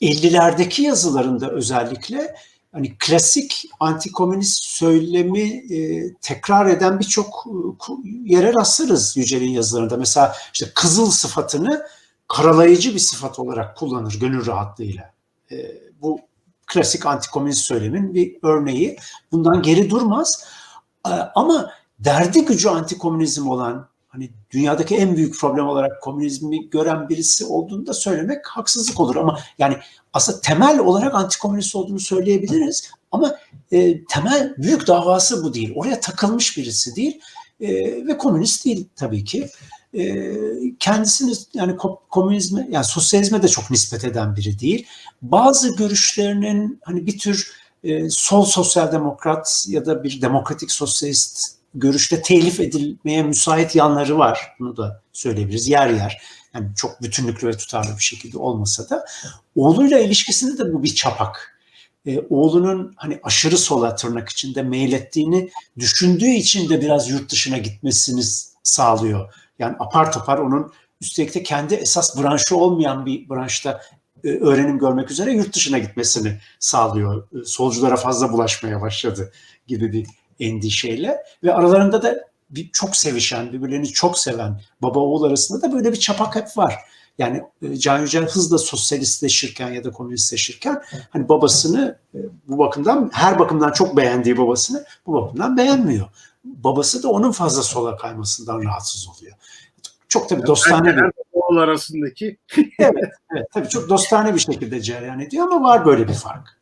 50'lerdeki yazılarında özellikle hani klasik antikomünist söylemi e, tekrar eden birçok e, yere rastlarız Yücel'in yazılarında. Mesela işte kızıl sıfatını karalayıcı bir sıfat olarak kullanır gönül rahatlığıyla. E, bu klasik antikomünist söylemin bir örneği. Bundan geri durmaz. E, ama derdi gücü antikomünizm olan hani dünyadaki en büyük problem olarak komünizmi gören birisi olduğunu da söylemek haksızlık olur ama yani aslında temel olarak antikomünist olduğunu söyleyebiliriz ama e, temel büyük davası bu değil. Oraya takılmış birisi değil e, ve komünist değil tabii ki. E, kendisini yani ko- komünizme yani sosyalizme de çok nispet eden biri değil. Bazı görüşlerinin hani bir tür e, sol sosyal demokrat ya da bir demokratik sosyalist görüşte telif edilmeye müsait yanları var. Bunu da söyleyebiliriz yer yer. Yani çok bütünlüklü ve tutarlı bir şekilde olmasa da oğluyla ilişkisinde de bu bir çapak. Ee, oğlunun hani aşırı sola tırnak içinde meylettiğini düşündüğü için de biraz yurt dışına gitmesini sağlıyor. Yani apar topar onun üstelik de kendi esas branşı olmayan bir branşta e, öğrenim görmek üzere yurt dışına gitmesini sağlıyor. E, Solculara fazla bulaşmaya başladı gibi bir endişeyle ve aralarında da bir çok sevişen, birbirlerini çok seven baba oğul arasında da böyle bir çapak hep var. Yani e, Can Yücel hızla sosyalistleşirken ya da komünistleşirken hani babasını e, bu bakımdan her bakımdan çok beğendiği babasını bu bakımdan beğenmiyor. Babası da onun fazla sola kaymasından rahatsız oluyor. Çok tabii dostane bir oğul arasındaki Evet, tabii çok dostane bir şekilde cereyan ediyor ama var böyle bir fark.